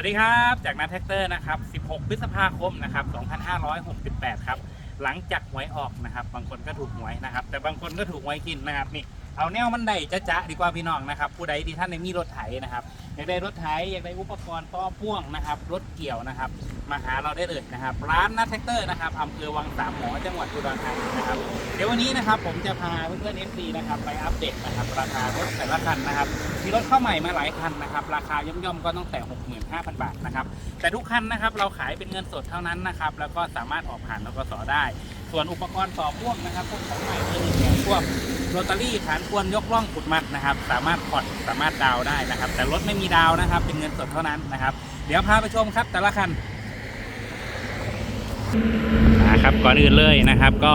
วัสดีครับ จากนัทแท็กเตอร์นะครับ 16 พฤษภาคมนะครับ 2568 ครับ หลังจากหวยออกนะครับ บางคนก็ถูกหวยนะครับ แต่บางคนก็ถูกหวยกินนะครับนี่ เอาแนวมันได้จะจะดีกว่าพี่น้องนะครับ ผู้ใดที่ท่านในมีรถไถนะครับอยากได้รถไถอยากได้อุปกรณ์ต่อพ่วงนะครับ รถเกี่ยวนะครับ มาหาเราได้เลยนะครับ ร้านนัทแท็กเตอร์นะครับอำเภอวังสามหมอจังหวัดอุดรธานีนะครับ เดี๋ยววันนี้นะครับผมจะพาเพื่อนๆ FC นะครับไปอัปเดตนะครับ ราคารถแต่ละคันนะครับมีรถเข้าใหม่มาหลายคันนะครับ ราคาย่อมๆก็ตั้งแต่ 65,000 บาทนะครับ แต่ทุกคันนะครับเราขายเป็นเงินสดเท่านั้นนะครับ แล้วก็สามารถออกผ่านนกสได้ ส่วนอุปกรณ์ต่อพ่วงนะครับพวกของใหม่เลยอย่างพวก โรตารี่ฐานควรยกล่องขุดมัดนะครับ สามารถผ่อนสามารถดาวได้นะครับ แต่รถไม่มีดาวน์นะครับ เป็นเงินสดเท่านั้นนะครับ เดี๋ยวพาไปชมครับ แต่ละคันนะครับก่อนอื่นเลยนะครับก็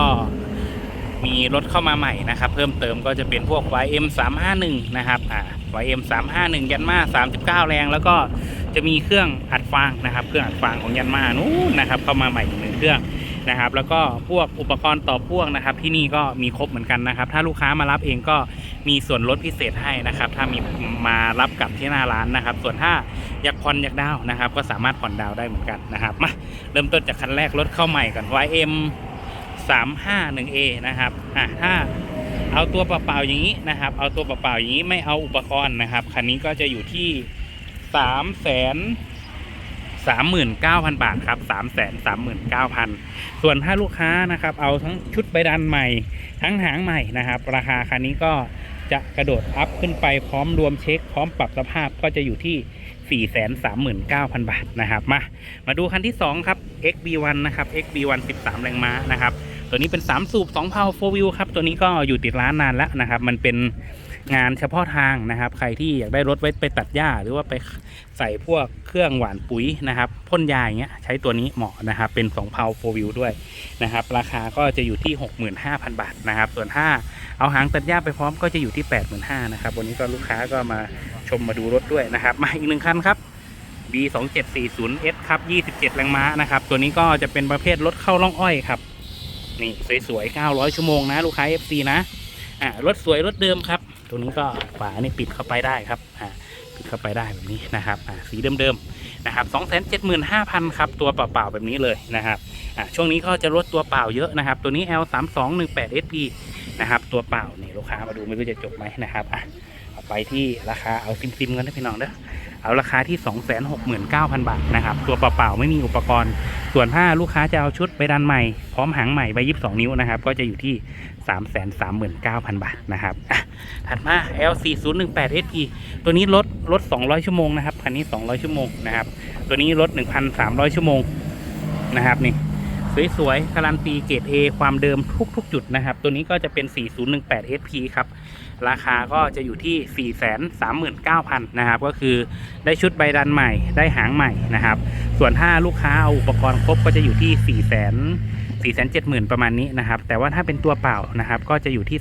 มีรถเข้ามาใหม่นะครับ เพิ่มเติมก็จะเป็นพวก YM 351นะครับอ่า YM 351ยันมา39 แรง แล้วก็จะมีเครื่องอัดฟางนะครับ เครื่องอัดฟางของยันมานู้นนะครับ เข้ามาใหม่อีกหนึ่งเครื่อง นะครับ แล้วก็พวกอุปกรณ์ต่อพ่วงนะครับ ที่นี่ก็มีครบเหมือนกันนะครับ ถ้าลูกค้ามารับเองก็มีส่วนลดพิเศษให้นะครับ ถ้ามีมารับกลับที่หน้าร้านนะครับ ส่วนถ้าอยากผ่อนอยากดาวนะครับ ก็สามารถผ่อนดาวได้เหมือนกันนะครับมาเริ่มต้นจากคันแรกรถเข้าใหม่ก่อน YM 351A นะครับอะถ้าเอาตัวเปล่าๆอย่างนี้นะครับ เอาตัวเปล่าๆอย่างนี้ไม่เอาอุปกรณ์นะครับคันนี้ก็จะอยู่ที่3แสน 39,000 บาทครับ3แสน39,000 ส่วนถ้าลูกค้านะครับ เอาทั้งชุดใบดันใหม่ ทั้งหางใหม่นะครับ ราคาคันนี้ก็จะกระโดดอัพขึ้นไปพร้อมรวมเช็ค พร้อมปรับสภาพก็จะอยู่ที่ 439,000 บาทนะครับ มา มาดูคันที่ 2 ครับ XB1 นะครับ XB1 13 แรงม้านะครับ ตัวนี้เป็น 3 สูบ 2 เพา4 wheel ครับ ตัวนี้ก็อยู่ติดร้านนานแล้วนะครับ มันเป็น งานเฉพาะทางนะครับ ใครที่อยากได้รถไว้ไปตัดหญ้า หรือว่าไปใส่พวกเครื่องหวานปุ๋ยนะครับพ่นยาอย่างเงี้ยใช้ตัวนี้เหมาะนะครับ เป็น2เพา4 wheel ด้วยนะครับ ราคาก็จะอยู่ที่ 65,000 บาทนะครับ ส่วนถ้าเอาหางตัดหญ้าไปพร้อมก็จะอยู่ที่ 85,000นะครับวันนี้ก็ลูกค้าก็มาชมมาดูรถด้วยนะครับ มาอีกหนึ่งคันครับ B 2 7 4 0 S ครับ 27 แรงม้านะครับ ตัวนี้ก็จะเป็นประเภทรถเข้าล่องอ้อยครับ นี่สวยๆ 900 ชั่วโมงนะ ลูกค้า FC นะ อ่ารถสวยรถเดิมครับ ตรงนี้ก็ฝานี่ปิดเข้าไปได้ครับอ่าปิดเข้าไปได้แบบนี้นะครับอ่าสีเดิมๆนะครับ275,000ครับตัวเปล่าๆแบบนี้เลยนะครับอ่าช่วงนี้ก็จะลดตัวเปล่าเยอะนะครับ ตัวนี้ L 3 2 1 8 SP นะครับตัวเปล่านี่ลูกค้ามาดูไม่รู้จะจบไหมนะครับอะไปที่ราคาเอาซิมๆกันได้พี่น้องเด้อ เอาราคาที่ 269,000 บาทนะครับ ตัวเปล่าๆไม่มีอุปกรณ์ ส่วนถ้าลูกค้าจะเอาชุดไปดันใหม่ พร้อมหางใหม่ใบ22นิ้วนะครับ ก็จะอยู่ที่ 339,000 บาทนะครับถัดมา L4018 SP ตัวนี้ลดลด 200 ชั่วโมงนะครับคันนี้ 200 ชั่วโมงนะครับ ตัวนี้ลด 1,300 ชั่วโมงนะครับนี่สวยๆการันตีเกรด A ความเดิมทุกๆ จุดนะครับ ตัวนี้ก็จะเป็น 4018 SP ครับ ราคาก็จะอยู่ที่ 439,000นะครับ ก็คือได้ชุดใบดันใหม่ ได้หางใหม่นะครับ ส่วนถ้าลูกค้าเอาอุปกรณ์ครบก็จะอยู่ที่ 4 0 0 0 4 7 0 0 0 0 ประมาณนี้นะครับ แต่ว่าถ้าเป็นตัวเปล่านะครับ ก็จะอยู่ที่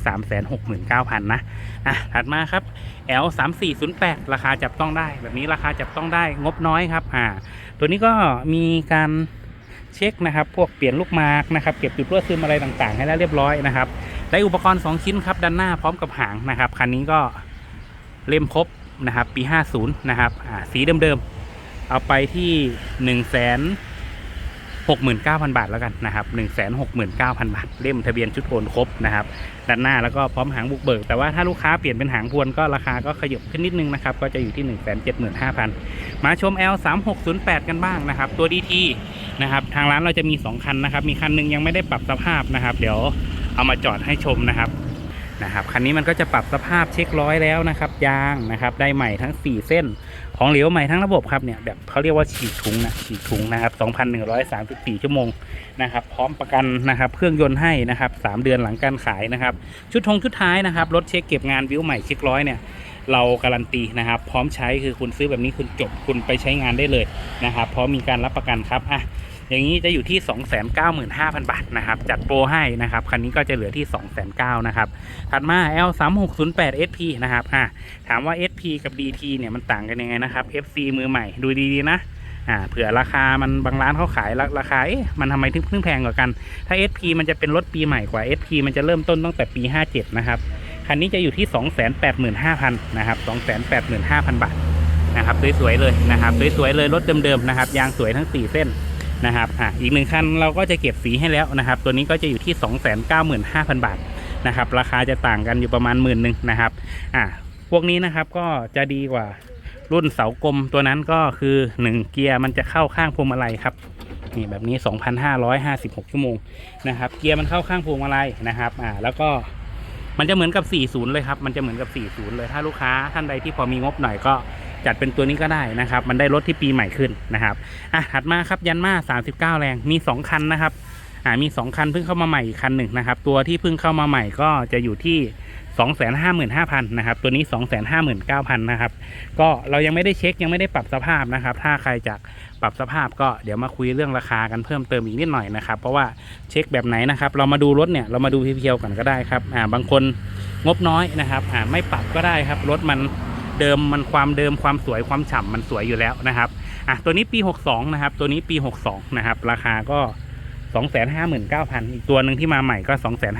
369,000 นะ อะ ถัดมาครับ L 3 4 0 8ราคาจับต้องได้ แบบนี้ราคาจับต้องได้งบน้อยครับ อ่า ตัวนี้ก็มีการเช็คนะครับ พวกเปลี่ยนลูกมาร์กนะครับ เก็บจุดรั่วซึมอะไรต่างๆ ให้แล้วเรียบร้อยนะครับ ได้อุปกรณ์ 2 ชิ้นครับด้านหน้าพร้อมกับหางนะครับคันนี้ก็เล่มครบนะครับปี 50 นะครับสีเดิมๆ เอาไปที่ 1 6 9 0 0 0 บาทแล้วกันนะครับ 1 6 9 0 0 0 บาท เล่มทะเบียนชุดโอนครบนะครับด้านหน้าแล้วก็พร้อมหางบุกเบิก แต่ว่าถ้าลูกค้าเปลี่ยนเป็นหางพวนก็ราคาก็ขยับขึ้นนิดนึงนะครับ ก็จะอยู่ที่ 1 7 5 0 0 0 มาชม L 3 6 0 8 กันบ้างนะครับ ตัว DT นะครับ ทางร้านเราจะมี 2 คันนะครับ มีคันหนึงยังไม่ได้ปรับสภาพนะครับ เดี๋ยว เอามาจอดให้ชมนะครับนะครับคันนี้มันก็จะปรับสภาพเช็คร้อยแล้วนะครับ ยางนะครับ ได้ใหม่ทั้ง 4 เส้น ของเหลวใหม่ทั้งระบบครับเนี่ยแบบเขาเรียกว่าฉีกถุงนะฉีกถุงนะครับ 2,134 ชั่วโมงนะครับ พร้อมประกันนะครับ เครื่องยนต์ให้นะครับ 3 เดือนหลังการขายนะครับ ชุดทงชุดท้ายนะครับรถเช็คเก็บงานวิวใหม่เช็คร้อยเนี่ยเราการันตีนะครับ พร้อมใช้คือคุณซื้อแบบนี้คุณจบคุณไปใช้งานได้เลยนะครับพร้อมมีการรับประกันครับอะ อย่างนี้จะอยู่ที่ 295,000 บาทนะครับ จัดโปรให้นะครับ คันนี้ก็จะเหลือที่ 209,000นะครับ ถัดมา L 3 6 0 8 SP นะครับอะถามว่า SP กับ DT เนี่ยมันต่างกันยังไงนะครับ FC มือใหม่ดูดีๆนะอ่าเผื่อราคามันบางร้านเขาขายราราคาเอ๊ะมันทำไมถึงเพิ่งแพงกว่ากัน ถ้า SP มันจะเป็นรถปีใหม่กว่า SP มันจะเริ่มต้นตั้งแต่ปี 57 นะครับ คันนี้จะอยู่ที่ 285,000นะครับ285,000 บาทนะครับสวยๆเลยนะครับสวยๆเลยรถเดิมๆนะครับยางสวยทั้ง 4 เส้น นะครับอะอีกหนึ่งคันเราก็จะเก็บสีให้แล้วนะครับ ตัวนี้ก็จะอยู่ที่ 295,000 บาทนะครับ ราคาจะต่างกันอยู่ประมาณหมื่นหนึ่งนะครับอะพวกนี้นะครับก็จะดีกว่ารุ่นเสากลมตัวนั้นก็คือ 1 เกียร์มันจะเข้าข้างพวงมาลัยครับนี่แบบนี้ 2,556 ชั่วโมงนะครับ เกียร์มันเข้าข้างพวงมาลัยนะครับอ่าแล้วก็มันจะเหมือนกับ 40 เลยครับ มันจะเหมือนกับ 40 เลย ถ้าลูกค้าท่านใดที่พอมีงบหน่อยก็ จัดเป็นตัวนี้ก็ได้นะครับ มันได้รถที่ปีใหม่ขึ้นนะครับอะถัดมาครับยันมา 39 แรงมี 2 คันนะครับอ่ามี 2 คันเพิ่งเข้ามาใหม่อีกคันหนึ่งนะครับ ตัวที่เพิ่งเข้ามาใหม่ก็จะอยู่ที่ 255,000นะครับ ตัวนี้ 259,000นะครับ ก็เรายังไม่ได้เช็คยังไม่ได้ปรับสภาพนะครับ ถ้าใครจะปรับสภาพก็เดี๋ยวมาคุยเรื่องราคากันเพิ่มเติมอีกนิดหน่อยนะครับ เพราะว่าเช็คแบบไหนนะครับ เรามาดูรถเนี่ยเรามาดูเพียวๆกันก็ได้ครับ อ่า บางคนงบน้อยนะครับ อ่า ไม่ปรับก็ได้ครับ รถมัน เดิมมันความเดิมความสวยความฉ่ำมันสวยอยู่แล้วนะครับอะตัวนี้ปี 62 นะครับ ตัวนี้ปี 62 นะครับ ราคาก็ 259,000 อีกตัวหนึ่งที่มาใหม่ก็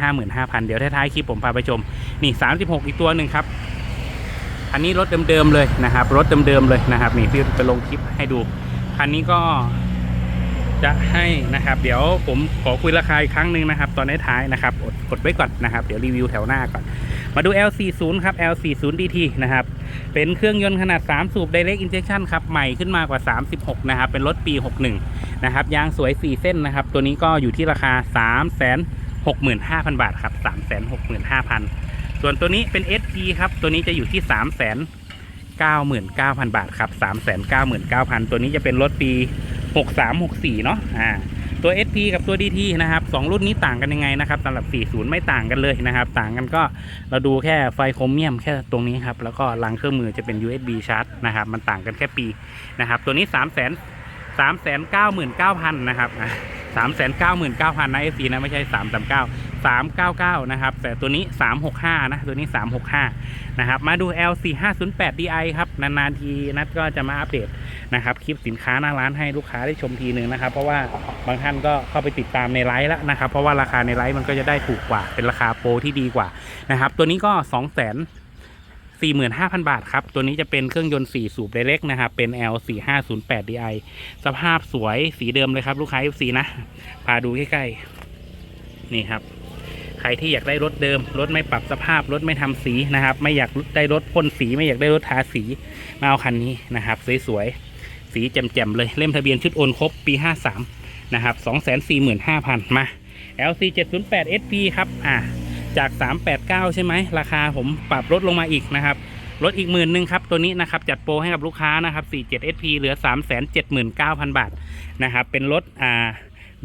255,000 เดี๋ยวท้ายๆคลิปผมพาไปชม นี่ 36 อีกตัวหนึ่งครับ อันนี้รถเดิมๆเลยนะครับ รถเดิมๆเลยนะครับ นี่พี่จะลงคลิปให้ดู คันนี้ก็จะให้นะครับ เดี๋ยวผมขอคุยราคาอีกครั้งหนึ่งนะครับ ตอนท้ายๆนะครับอดกดไว้ก่อนนะครับ เดี๋ยวรีวิวแถวหน้าก่อน มาดู L40 ครับ L40 DT นะครับ เป็นเครื่องยนต์ขนาด 3 สูบ Direct Injection ครับใหม่ขึ้นมากว่า 36 นะครับ เป็นรถปี 61 นะครับ ยางสวย 4 เส้นนะครับ ตัวนี้ก็อยู่ที่ราคา 365,000 บาทครับ 365,000 ส่วนตัวนี้เป็น SP ครับ ตัวนี้จะอยู่ที่ 399,000 บาทครับ 399,000 ตัวนี้จะเป็นรถปี 63 64 เนาะอ่า ตัว SP กับตัว DT นะครับสองรุ่นนี้ต่างกันยังไงนะครับสำหรับ 40 ไม่ต่างกันเลยนะครับ ต่างกันก็เราดูแค่ไฟโครเมียมแค่ตรงนี้ครับ แล้วก็รังเครื่องมือจะเป็น USB ชาร์จนะครับ มันต่างกันแค่ปีนะครับ ตัวนี้ 3 0 0 0 0 3 9 9 0 0 0นเก้าพันนะครับสามแสนเก้าหมื่นเก้าพันนะเอซีนะไม่ใช่สามสามเก้าสามเก้าเก้านะครับ แต่ตัวนี้สามหกห้านะ ตัวนี้สามหกห้านะครับ มาดู L 4 5 0 8 DI ครับ นาน ๆ ทีนัดก็จะมาอัปเดตนะครับ คลิปสินค้าหน้าร้านให้ลูกค้าได้ชมทีหนึ่งนะครับ เพราะว่าบางท่านก็เข้าไปติดตามในไลฟ์แล้วนะครับ เพราะว่าราคาในไลฟ์มันก็จะได้ถูกกว่า เป็นราคาโปรที่ดีกว่านะครับ ตัวนี้ก็สองแสน 45,000 บาทครับ ตัวนี้จะเป็นเครื่องยนต์ 4 สูบไดเรกนะครับ เป็น L 4 5 0 8 DI สภาพสวยสีเดิมเลยครับ ลูกค้า FC นะ พาดูใกล้ๆ นี่ครับ ใครที่อยากได้รถเดิม รถไม่ปรับสภาพ รถไม่ทำสีนะครับ ไม่อยากได้รถพ่นสี ไม่อยากได้รถทาสี มาเอาคันนี้นะครับ สวยๆ สีแจ่มๆเลย เล่มทะเบียนชุดโอนครบปี 53 นะครับ 245,000 มา LC 708 SP ครับ อ่า จาก 389 ใช่ไหมราคาผมปรับลดลงมาอีกนะครับลดอีกหมื่นหนึ่งครับตัวนี้นะครับจัดโปรให้กับลูกค้านะครับ47 SP เหลือ 379,000 บาทนะครับเป็นรถอ่า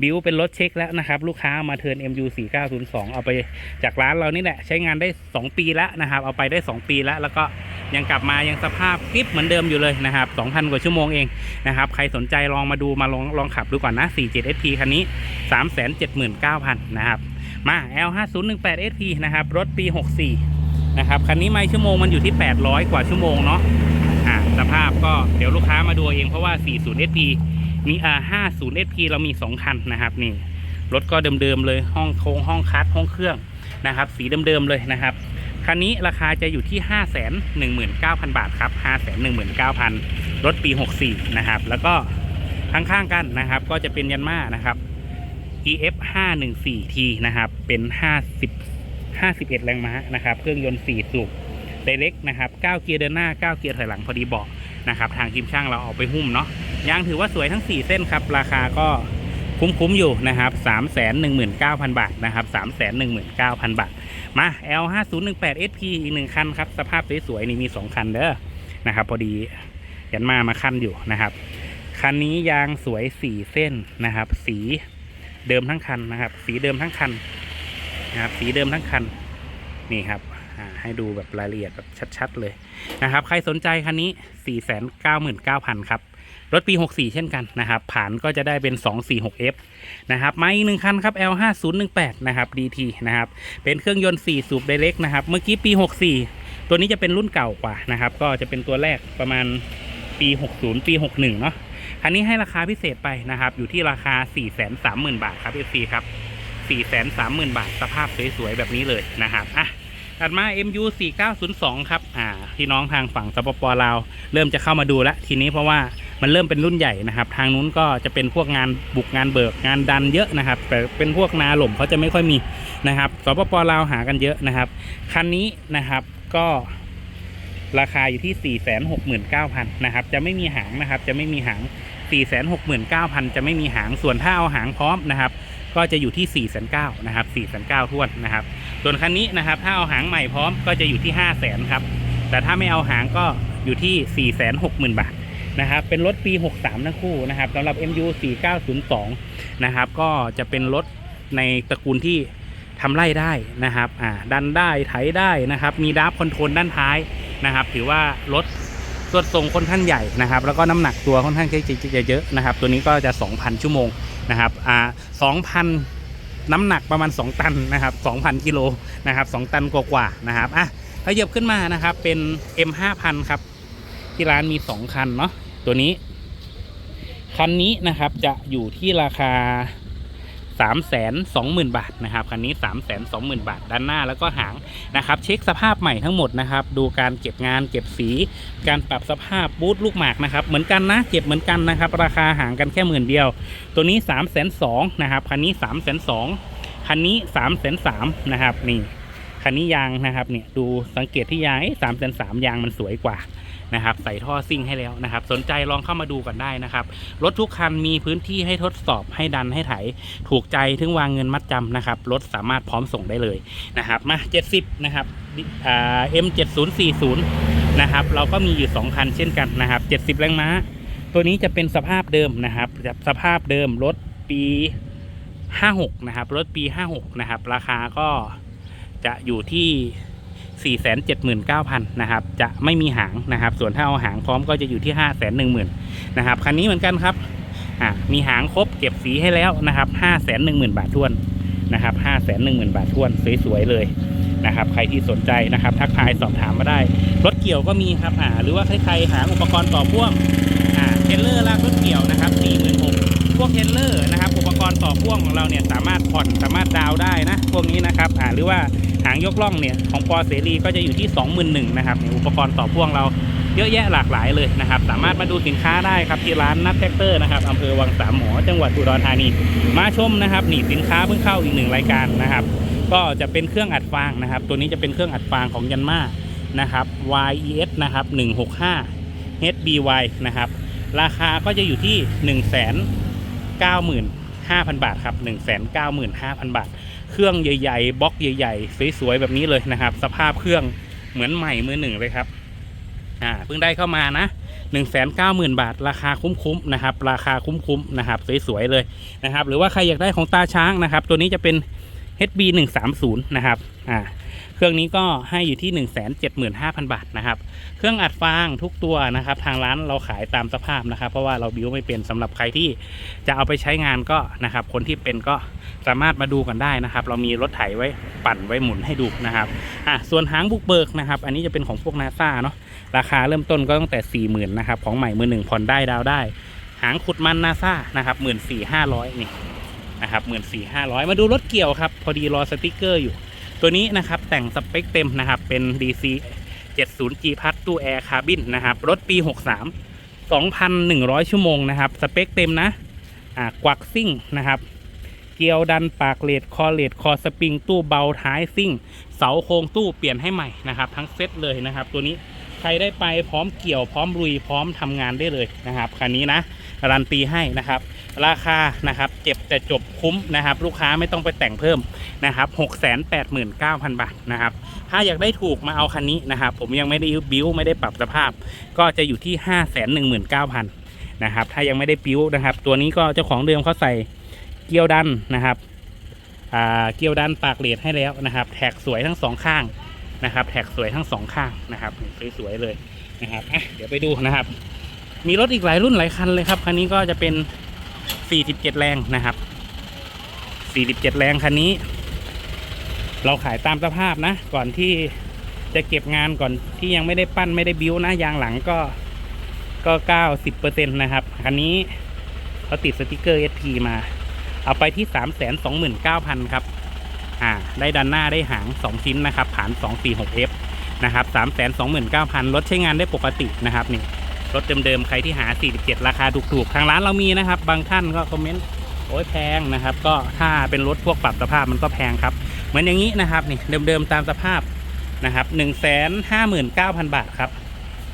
บิวเป็นรถเช็คแล้วนะครับลูกค้ามาเทิร์น MU 4902 เอาไปจากร้านเรานี่แหละใช้งานได้ 2 ปีแล้วนะครับเอาไปได้ 2 ปีแล้วแล้วก็ยังกลับมายังสภาพกริปเหมือนเดิมอยู่เลยนะครับ 2,000 กว่าชั่วโมงเองนะครับใครสนใจลองมาดูมาลองลองขับดูก่อนนะ47 SP คันนี้ 379,000 นะครับ มา L 5 0 1 8 SP นะครับ รถปี 64 นะครับ คันนี้ไม่ชั่วโมงมันอยู่ที่ 800 กว่าชั่วโมงเนาะอ่าสภาพก็เดี๋ยวลูกค้ามาดูเองเพราะว่า 40 SP มีอ่า50 SP เรามี 2 คันนะครับนี่ รถก็เดิมๆเลยห้องโครงห้องคัดห้องเครื่องนะครับ สีเดิมๆเลยนะครับ คันนี้ราคาจะอยู่ที่ 519,000 บาทครับ 519,000 รถปี 64 นะครับ แล้วก็ข้างๆกันนะครับ ก็จะเป็นยันมานะครับ EF 5 1 4 T นะครับ เป็น 50 51 แรงม้านะครับ เครื่องยนต์ 4 สูบไดเล็กนะครับ 9 เกียร์เดินหน้า 9 เกียร์ถอยหลังพอดีเบาะนะครับ ทางทีมช่างเราเอาไปหุ้มเนาะ ยางถือว่าสวยทั้ง 4 เส้นครับ ราคาก็คุ้มๆอยู่นะครับ 319,000 บาทนะครับ 319,000 บาท มา L 5 0 1 8 SP อีกหนึ่งคันครับ สภาพสวยๆนี่มี 2 คันเด้อ นะครับ พอดียันมามาคันอยู่นะครับ คันนี้ยางสวย 4 เส้นนะครับ สี เดิมทั้งคันนะครับ สีเดิมทั้งคันนะครับ สีเดิมทั้งคันนี่ครับให้ดูแบบรายละเอียดแบบชัด ๆ เลยนะครับ ใครสนใจคันนี้ 499,000 ครับ รถปี 64 เช่นกันนะครับ ผ่านก็จะได้เป็น 246F นะครับมาอีกหนึ่งคันครับ L5018 นะครับ DT นะครับ เป็นเครื่องยนต์ 4 สูบไดเรกนะครับ เมื่อกี้ปี 64 ตัวนี้จะเป็นรุ่นเก่ากว่านะครับ ก็จะเป็นตัวแรกประมาณปี 60 ปี 61 เนาะ คันนี้ให้ราคาพิเศษไปนะครับ อยู่ที่ราคา 430,000 บาทครับ FC ครับ 430,000 บาท สภาพสวยๆ แบบนี้เลยนะครับอะถัดมา MU 4902ครับ อ่า พี่น้องทางฝั่งสปปลาว เริ่มจะเข้ามาดูแล้ว ทีนี้เพราะว่ามันเริ่มเป็นรุ่นใหญ่นะครับ ทางนู้นก็จะเป็นพวกงานบุกงานเบิกงานดันเยอะนะครับ แต่เป็นพวกนาหล่มเขาจะไม่ค่อยมีนะครับ สปปลาวหากันเยอะนะครับ คันนี้นะครับก็ ราคาอยู่ที่ 469,000นะครับ จะไม่มีหางนะครับ จะไม่มีหาง 469,000 จะไม่มีหาง ส่วนถ้าเอาหางพร้อมนะครับ ก็จะอยู่ที่ 4,900นะครับ4,900ท้วนนะครับ ส่วนคันนี้นะครับ ถ้าเอาหางใหม่พร้อมก็จะอยู่ที่ 500,000ครับ แต่ถ้าไม่เอาหางก็อยู่ที่ 460,000 บาทนะครับ เป็นรถปี 63 ทั้งคู่นะครับสำหรับ MU 4902นะครับ ก็จะเป็นรถในตระกูลที่ทำไร่ได้นะครับ อ่า ดันได้ ไถได้นะครับ มีดับคอนโทรลด้านท้าย นะครับ ถือว่ารถสวดทรงค่อนข้างใหญ่นะครับ แล้วก็น้ำหนักตัวค่อนข้างจะเยอะนะครับ ตัวนี้ก็จะ 2,000 ชั่วโมงนะครับอ่า2,000 น้ำหนักประมาณ 2 ตันนะครับ 2,000 กิโลนะครับ 2 ตันกว่าๆนะครับอะขยับขึ้นมานะครับเป็น M5000 ครับ ที่ร้านมี 2 คันเนาะตัวนี้ คันนี้นะครับจะอยู่ที่ราคา 3 2 0 0 0 0 บาทนะครับคันนี้ 3 2 0 0 0 0 บาท ด้านหน้าแล้วก็หางนะครับ เช็คสภาพใหม่ทั้งหมดนะครับ ดูการเก็บงานเก็บสี การปรับสภาพบูทลูกหมากนะครับ เหมือนกันนะเก็บเหมือนกันนะครับ ราคาห่างกันแค่หมื่นเดียว ตัวนี้ 3 2 0 0 0นะครับคันนี้ 3 2 0 0 0คันนี้ 3 3 0 0 0นะครับนี่คันนี้ยางนะครับเนี่ยดูสังเกตที่ยางสามแสนสามยางมันสวยกว่า นะครับใส่ท่อซิ่งให้แล้วนะครับ สนใจลองเข้ามาดูกันได้นะครับ รถทุกคันมีพื้นที่ให้ทดสอบให้ดันให้ไถ ถูกใจถึงวางเงินมัดจำนะครับ รถสามารถพร้อมส่งได้เลยนะครับมา 70 นะครับอ่า M7040 นะครับเราก็มีอยู่ 2 คันเช่นกันนะครับ 70 แรงม้า ตัวนี้จะเป็นสภาพเดิมนะครับสภาพเดิมรถปี 56 นะครับ รถปี 56 นะครับ ราคาก็จะอยู่ที่ 479,000นะครับจะไม่มีหางนะครับ ส่วนถ้าเอาหางพร้อมก็จะอยู่ที่ 510,000นะครับคันนี้เหมือนกันครับอ่ามีหางครบเก็บสีให้แล้วนะครับ510,000 บาททวนนะครับ510,000 บาททวนสวยๆเลยนะครับใครที่สนใจนะครับ ทักทายสอบถามมาได้ รถเกี่ยวก็มีครับอ่าหรือว่าใครๆหาอุปกรณ์ต่อพ่วงอ่าเทรลเลอร์ลากรถเกี่ยวนะครับ46,000พวกเทรลเลอร์นะครับ อุปกรณ์ต่อพ่วงของเราเนี่ยสามารถผ่อนสามารถดาวน์ได้นะพวกนี้นะครับอ่าหรือว่าางยกล่องเนี่ยของปอเสรีก็จะอยู่ที่ 21,000นะครับอุปกรณ์ต่อพ่วงเราเยอะแยะหลากหลายเลยนะครับ สามารถมาดูสินค้าได้ครับที่ร้านนัทแท็กเตอร์นะครับอำเภอวังสามหมอจังหวัดอุดรธานี มาชมนะครับนี่สินค้าเพิ่งเข้าอีกหนึ่งรายการนะครับ ก็จะเป็นเครื่องอัดฟางนะครับ ตัวนี้จะเป็นเครื่องอัดฟางของยันมานะครับ YES นะครับ165 HBY นะครับราคาก็จะอยู่ที่ 1 9 5 0 0 0 บาทครับ 1 9 5 0 0 0 บาท เครื่องใหญ่ๆบล็อกใหญ่ๆสวยๆแบบนี้เลยนะครับ สภาพเครื่องเหมือนใหม่มือหนึ่งเลยครับอ่าเพิ่งได้เข้ามานะ1 9 0 0 0 0 บาท ราคาคุ้มๆนะครับ ราคาคุ้มๆนะครับ สวยๆเลยนะครับ หรือว่าใครอยากได้ของตาช้างนะครับ ตัวนี้จะเป็น HB 130นะครับอ่า เครื่องนี้ก็ให้อยู่ที่ 175,000 บาทนะครับ เครื่องอัดฟางทุกตัวนะครับ ทางร้านเราขายตามสภาพนะครับ เพราะว่าเราบิวไม่เป็นสำหรับใครที่จะเอาไปใช้งานก็นะครับ คนที่เป็นก็สามารถมาดูกันได้นะครับ เรามีรถไถไว้ปั่นไว้หมุนให้ดูนะครับอะส่วนหางบุกเบิกนะครับ อันนี้จะเป็นของพวกนาซาเนาะราคาเริ่มต้นก็ตั้งแต่ 40,000นะครับของใหม่มือหนึ่งผ่อนได้ดาวได้ หางขุดมันนาซานะครับหมื่นสี่ห้าร้อยนี่นะครับหมื่นสี่ห้าร้อยมาดูรถเกี่ยวครับ พอดีรอสติกเกอร์อยู่ ตัวนี้นะครับแต่งสเปคเต็มนะครับ เป็น DC 70G พัดตู้แอร์คาร์บินนะครับ รถปี 63 2,100 ชั่วโมงนะครับ สเปคเต็มนะอ่ากวักซิ่งนะครับเกียวดันปากเลดคอเลดคอสปริงตู้เบาท้ายซิ่ง เสาโครงตู้เปลี่ยนให้ใหม่นะครับ ทั้งเซตเลยนะครับ ตัวนี้ใครได้ไปพร้อมเกี่ยวพร้อมลุยพร้อมทำงานได้เลยนะครับคันนี้นะการันตีให้นะครับ ราคานะครับเจ็บแต่จบคุ้มนะครับ ลูกค้าไม่ต้องไปแต่งเพิ่มนะครับ689,000 บาทนะครับ ถ้าอยากได้ถูกมาเอาคันนี้นะครับ ผมยังไม่ได้บิ้วไม่ได้ปรับสภาพ ก็จะอยู่ที่ 519,000นะครับ ถ้ายังไม่ได้บิ้วนะครับ ตัวนี้ก็เจ้าของเดิมเขาใส่เกียวดันนะครับอ่าเกียวดันปากเลดให้แล้วนะครับ แท็กสวยทั้งสองข้างนะครับ แท็กสวยทั้งสองข้างนะครับสวยๆเลยนะครับเดี๋ยวไปดูนะครับ มีรถอีกหลายรุ่นหลายคันเลยครับคันนี้ก็จะเป็น 47 แรงนะครับ 47 แรงคันนี้ เราขายตามสภาพนะ ก่อนที่จะเก็บงานก่อนที่ยังไม่ได้ปั้นไม่ได้บิ้วนะ ยางหลังก็ก็ 90%นะครับ คันนี้เขาติดสติกเกอร์ SP มา เอาไปที่ 329,000 ครับ อ่า ได้ดันหน้าได้หาง 2 ชิ้นนะครับ ผ่าน 246F นะครับ 329,000รถใช้งานได้ปกตินะครับนี่ รถเดิมๆใครที่หา 47 ราคาถูกๆ ทางร้านเรามีนะครับ บางท่านก็คอมเมนต์โอ้ยแพงนะครับ ก็ถ้าเป็นรถพวกปรับสภาพมันก็แพงครับ เหมือนอย่างนี้นะครับนี่เดิมๆตามสภาพนะครับ 159,000 บาทครับ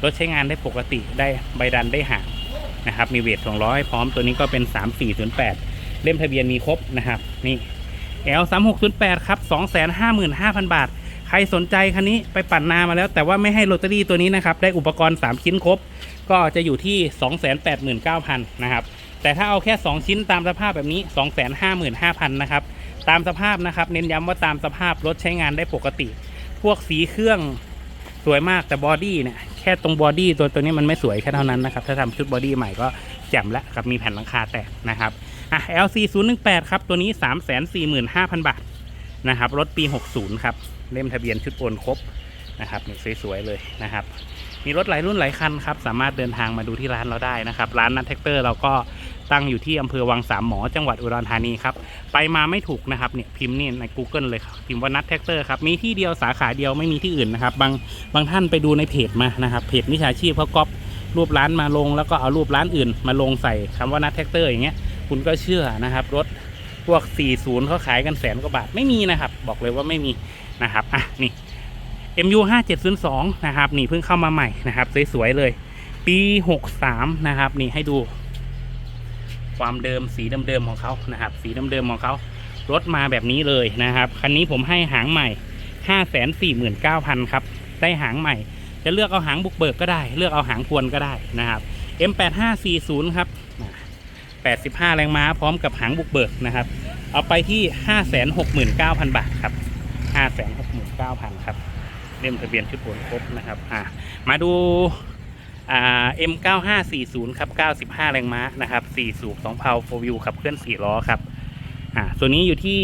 รถใช้งานได้ปกติได้ใบดันได้หางนะครับ มีเวทของล้อให้พร้อมตัวนี้ก็เป็น 3408 เล่มทะเบียนมีครบนะครับ นี่ L 3 6 0 8 ครับ 255,000 บาท ใครสนใจคันนี้ไปปั่นนามาแล้ว แต่ว่าไม่ให้โรตารี่ตัวนี้นะครับได้อุปกรณ์ 3 ชิ้นครบ ก็จะอยู่ที่ 289,000นะครับแต่ถ้าเอาแค่ 2 ชิ้นตามสภาพแบบนี้ 255,000นะครับตามสภาพนะครับ เน้นย้ำว่าตามสภาพรถใช้งานได้ปกติ พวกสีเครื่องสวยมากแต่บอดี้เนี่ยแค่ตรงบอดี้ตัวตัวนี้มันไม่สวยแค่เท่านั้นนะครับ ถ้าทำชุดบอดี้ใหม่ก็แจ่มแล้วครับมีแผ่นหลังคาแตกนะครับอะ LC 0 1 8ครับตัวนี้ 3 4 5 0 0 0 บาทนะครับรถปี 60 ครับ เล่มทะเบียนชุดโอนครบนะครับนี่สวยๆเลยนะครับ มีรถหลายรุ่นหลายคันครับ สามารถเดินทางมาดูที่ร้านเราได้นะครับ ร้านนัทแท็กเตอร์เราก็ตั้งอยู่ที่อำเภอวังสามหมอจังหวัดอุดรธานีครับ ไปมาไม่ถูกนะครับเนี่ยพิมพ์นี่ใน Google เลยครับพิมพ์ว่านัทแท็กเตอร์ครับ มีที่เดียวสาขาเดียวไม่มีที่อื่นนะครับ บางบางท่านไปดูในเพจมานะครับ เพจมิชาชีพเขาก๊อปรูปร้านมาลง แล้วก็เอารูปร้านอื่น มาลงใส่คำว่านัทแท็กเตอร์อย่างเงี้ยคุณก็เชื่อนะครับรถพวก 40เขาขายกันแสนกว่าบาทไม่มีนะครับ บอกเลยว่าไม่มี นะครับอะนี่ MU 5702นะครับนี่เพิ่งเข้ามาใหม่นะครับสวยๆเลย ปี 63 นะครับ นี่ให้ดู ความเดิมสีเดิมๆของเขานะครับ สีเดิมๆของเขารถมาแบบนี้เลยนะครับ คันนี้ผมให้หางใหม่ 549,000 ครับ ได้หางใหม่ จะเลือกเอาหางบุกเบิกก็ได้ เลือกเอาหางพวนก็ได้นะครับ M8540 ครับ 85 แรงม้าพร้อมกับหางบุกเบิกนะครับ เอาไปที่ 569,000 บาทครับ 569,000ครับเล่มทะเบียนชุดโอนครบนะครับอ่ามาดูอ่า M9540 ครับ 95 แรงม้านะครับ4สูบ2เพาโฟวิวขับเคลื่อน4ล้อครับอ่าตัวนี้อยู่ที่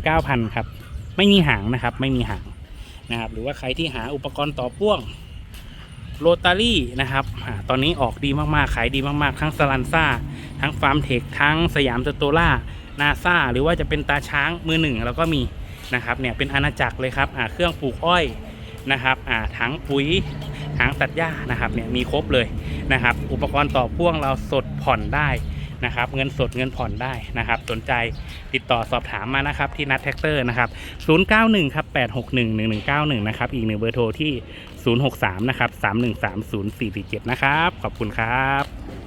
549,000 ครับ ไม่มีหางนะครับ ไม่มีหางนะครับ หรือว่าใครที่หาอุปกรณ์ต่อพ่วงโรตารี่นะครับอตอนนี้ออกดีมากๆ ขายดีมากๆ ทั้งสลันซ่า ทั้งฟาร์มเทค ทั้งสยามสโตล่า นาซาหรือว่าจะเป็นตาช้างมือหนึ่งแล้วก็มีนะครับเนี่ยเป็นอาณาจักรเลยครับเครื่องปลูกอ้อยนะครับถังปุ๋ยถังตัดหญ้านะครับเนี่ยมีครบเลยนะครับ อุปกรณ์ต่อพ่วงเราสดผ่อนได้นะครับเงินสดเงินผ่อนได้นะครับ สนใจติดต่อสอบถามมานะครับที่นัดแท็กเตอร์นะครับ 091 ครับ 861 1191 นะครับ อีกหนึ่งเบอร์โทรที่ 063 นะครับ 3130447 นะครับ ขอบคุณครับ